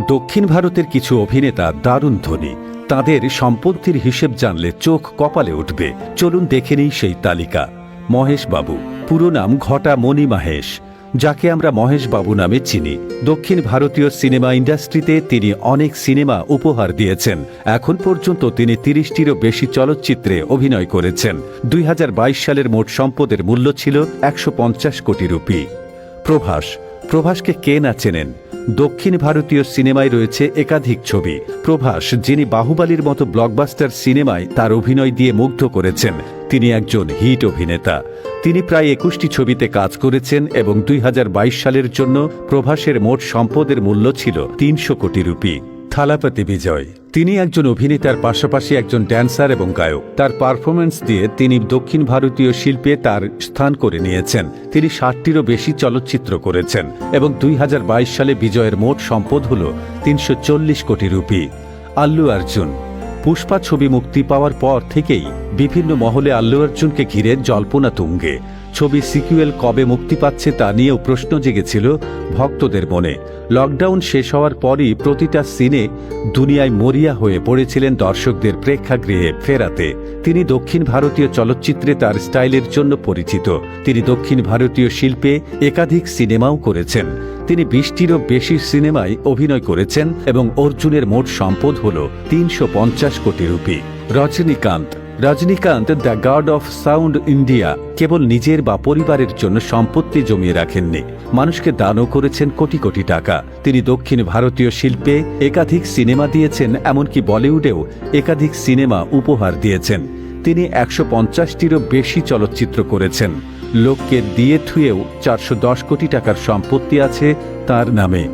দক্ষিণ ভারতের কিছু অভিনেতা দারুণ ধনী। তাদের সম্পত্তির হিসেব জানলে চোখ কপালে উঠবে। চলুন দেখে নিই সেই তালিকা। মহেশ বাবু পুরো নাম ঘটা মণি মাহেশ। যাকে আমরা মহেশ বাবু নামে চিনি। দক্ষিণ ভারতীয় সিনেমা ইন্ডাস্ট্রিতে তিনি অনেক সিনেমা উপহার দিয়েছেন। এখন পর্যন্ত তিনি তিরিশটিরও বেশি চলচ্চিত্রে অভিনয় করেছেন। দুই হাজার বাইশ সালের মোট সম্পদের মূল্য ছিল একশো পঞ্চাশ কোটি রুপি। প্রভাস, প্রভাসকে কে না চেনেন? দক্ষিণ ভারতীয় সিনেমায় রয়েছে একাধিক ছবি। প্রভাস, যিনি বাহুবালির মতো ব্লকবাস্টার সিনেমায় তার অভিনয় দিয়ে মুগ্ধ করেছেন, তিনি একজন হিট অভিনেতা। তিনি প্রায় একুশটি ছবিতে কাজ করেছেন এবং দুই হাজার বাইশ সালের জন্য প্রভাসের মোট সম্পদের মূল্য ছিল তিনশো কোটি রুপি। থালাপতি বিজয়। তিনি একজন অভিনেতার পাশাপাশি একজন ড্যান্সার এবং গায়ক। তার পারফরমেন্স দিয়ে তিনি দক্ষিণ ভারতীয় শিল্পে তার স্থান করে নিয়েছেন। তিনি ষাটটিরও বেশি চলচ্চিত্র করেছেন এবং দুই হাজার বাইশ সালে বিজয়ের মোট সম্পদ হল তিনশো চল্লিশ কোটি রুপি। আল্লু অর্জুন, পুষ্পা ছবি মুক্তি পাওয়ার পর থেকেই বিভিন্ন মহলে আল্লু অর্জুনকে ঘিরে জল্পনা তুঙ্গে। ছবি সিকুয়েল কবে মুক্তি পাচ্ছে তা নিয়েও প্রশ্ন জেগেছিল ভক্তদের মনে। লকডাউন শেষ হওয়ার পরই প্রতিটা সিনে দুনিয়ায় মরিয়া হয়ে পড়েছিলেন দর্শকদের প্রেক্ষাগৃহে ফেরাতে। তিনি দক্ষিণ ভারতীয় চলচ্চিত্রে তার স্টাইলের জন্য পরিচিত। তিনি দক্ষিণ ভারতীয় শিল্পে একাধিক সিনেমাও করেছেন। তিনি বিশটিরও বেশি সিনেমায় অভিনয় করেছেন এবং অর্জুনের মোট সম্পদ হল তিনশো পঞ্চাশ কোটি rupee. Rajinikanth Rajinikanth, the god of south India, কেবল নিজের বা পরিবারের জন্য সম্পত্তি জমিয়ে রাখেননি। মানুষকে দানও করেছেন কোটি কোটি টাকা। তিনি দক্ষিণ ভারতীয় শিল্পে একাধিক সিনেমা দিয়েছেন, এমনকি বলিউডেও একাধিক সিনেমা উপহার দিয়েছেন। তিনি একশো পঞ্চাশটিরও বেশি চলচ্চিত্র করেছেন। লোককে দিয়ে থুয়েও চারশো দশ কোটি টাকার সম্পত্তি আছে তার নামে।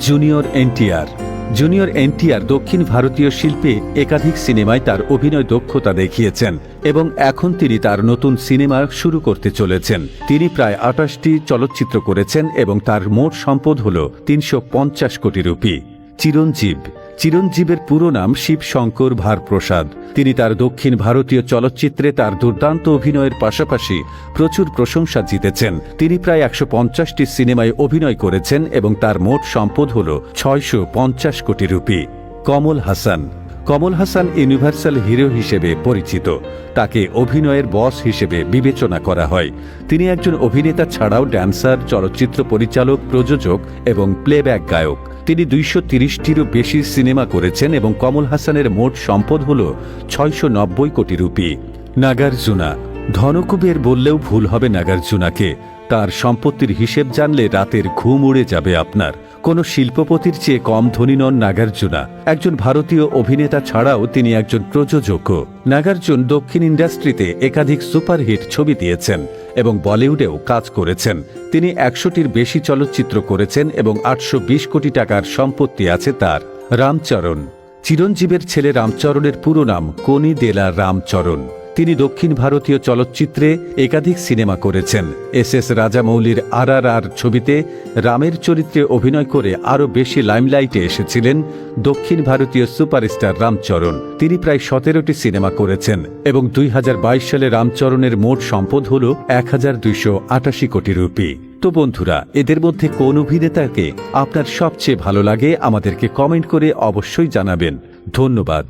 জুনিয়র এনটিআর জুনিয়র এনটিআর দক্ষিণ ভারতীয় শিল্পে একাধিক সিনেমায় তার অভিনয় দক্ষতা দেখিয়েছেন এবং এখন তিনি তার নতুন সিনেমা শুরু করতে চলেছেন। তিনি প্রায় আটাশটি চলচ্চিত্র করেছেন এবং তার মোট সম্পদ হল তিনশো পঞ্চাশ কোটি রুপি। চিরঞ্জীব চিরঞ্জীবের পুরো নাম শিবশঙ্কর ভারপ্রসাদ। তিনি তার দক্ষিণ ভারতীয় চলচ্চিত্রে তার দুর্দান্ত অভিনয়ের পাশাপাশি প্রচুর প্রশংসা জিতেছেন। তিনি প্রায় একশো পঞ্চাশটি সিনেমায় অভিনয় করেছেন এবং তার মোট সম্পদ হল ছয়শো পঞ্চাশ কোটি rupee. Kamal Haasan. Kamal Haasan universal hero হিসেবে পরিচিত। তাকে অভিনয়ের বস হিসেবে বিবেচনা করা হয়। তিনি একজন অভিনেতা ছাড়াও ড্যান্সার চলচ্চিত্র পরিচালক, প্রযোজক এবং প্লেব্যাক গায়ক। তিনি দুইশো তিরিশটিরও বেশি সিনেমা করেছেন এবং কমল হাসানের মোট সম্পদ হল ছয়শো নব্বই কোটি রুপি। নাগার্জুনা। ধনকুবের বললেও ভুল হবে নাগার্জুনাকে। তার সম্পত্তির হিসেব জানলে রাতের ঘুম উড়ে যাবে আপনার। কোনো শিল্পপতির চেয়ে কম ধনী নন নাগার্জুনা। একজন ভারতীয় অভিনেতা ছাড়াও তিনি একজন প্রযোজকও নাগার্জুন দক্ষিণ ইন্ডাস্ট্রিতে একাধিক সুপারহিট ছবি দিয়েছেন এবং বলিউডেও কাজ করেছেন। তিনি একশোটির বেশি চলচ্চিত্র করেছেন এবং আটশো বিশ কোটি টাকার সম্পত্তি আছে তার। রামচরণ। চিরঞ্জীবের ছেলে রামচরণের পুরো নাম কনি দেলা রামচরণ। তিনি দক্ষিণ ভারতীয় চলচ্চিত্রে একাধিক সিনেমা করেছেন। এস এস রাজামৌলির আর আর আর ছবিতে রামের চরিত্রে অভিনয় করে আরও বেশি লাইমলাইটে এসেছিলেন দক্ষিণ ভারতীয় সুপারস্টার রামচরণ। তিনি প্রায় সতেরোটি সিনেমা করেছেন এবং দুই হাজার বাইশ সালে রামচরণের মোট সম্পদ হল এক হাজার দুইশ আটাশি কোটি রুপি। তো বন্ধুরা, এদের মধ্যে কোন অভিনেতাকে আপনার সবচেয়ে ভালো লাগে আমাদেরকে কমেন্ট করে অবশ্যই জানাবেন। ধন্যবাদ।